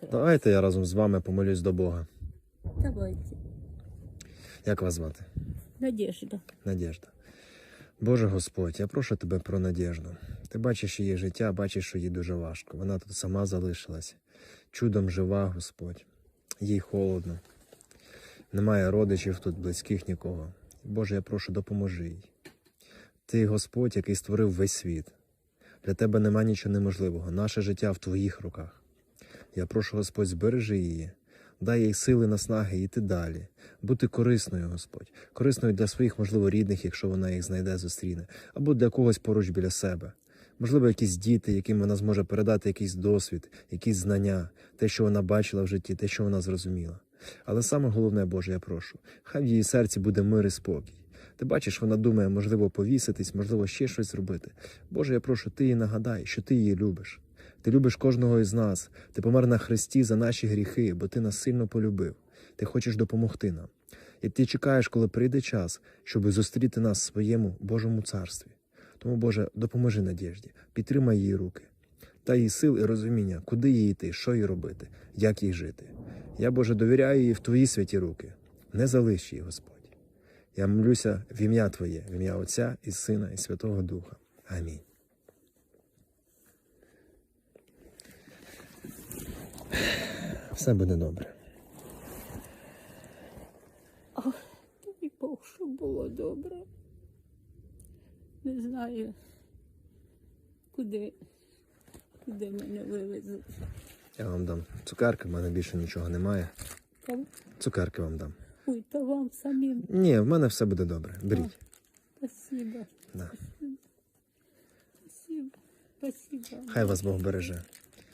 краще. Давайте я разом з вами помолюсь до Бога. Давайте. Як вас звати? Надежда. Надежда. Боже Господь, я прошу тебе про надіжду. Ти бачиш її життя, бачиш, що їй дуже важко. Вона тут сама залишилась. Чудом жива, Господь. Їй холодно. Немає родичів тут, близьких нікого. Боже, я прошу, допоможи їй. Ти Господь, який створив весь світ. Для тебе нема нічого неможливого. Наше життя в твоїх руках. Я прошу, Господь, збережи її. Дай їй сили наснаги йти далі, бути корисною, Господь, корисною для своїх, можливо, рідних, якщо вона їх знайде, зустріне, або для когось поруч біля себе. Можливо, якісь діти, яким вона зможе передати якийсь досвід, якісь знання, те, що вона бачила в житті, те, що вона зрозуміла. Але саме головне, Боже, я прошу, хай в її серці буде мир і спокій. Ти бачиш, вона думає, можливо, повіситись, можливо, ще щось зробити. Боже, я прошу, ти їй нагадай, що ти її любиш. Ти любиш кожного із нас. Ти помер на хресті за наші гріхи, бо ти нас сильно полюбив. Ти хочеш допомогти нам. І ти чекаєш, коли прийде час, щоб зустріти нас в своєму Божому царстві. Тому, Боже, допоможи надіжді, підтримай її руки, дай їй сил і розуміння, куди їй йти, що їй робити, як їй жити. Я, Боже, довіряю її в Твої святі руки. Не залиш її, Господь. Я молюся в ім'я Твоє, в ім'я Отця і Сина, і Святого Духа. Амінь. Все буде добре. Дай Бог, щоб було добре. Не знаю, куди, куди мене вивезуть. Я вам дам цукерки, в мене більше нічого немає. Та- Цукерки вам дам. Ой, та вам самим Ні, в мене все буде добре. Беріть. спасибо. Да. Спасибо. Спасибо. Хай вас Бог береже.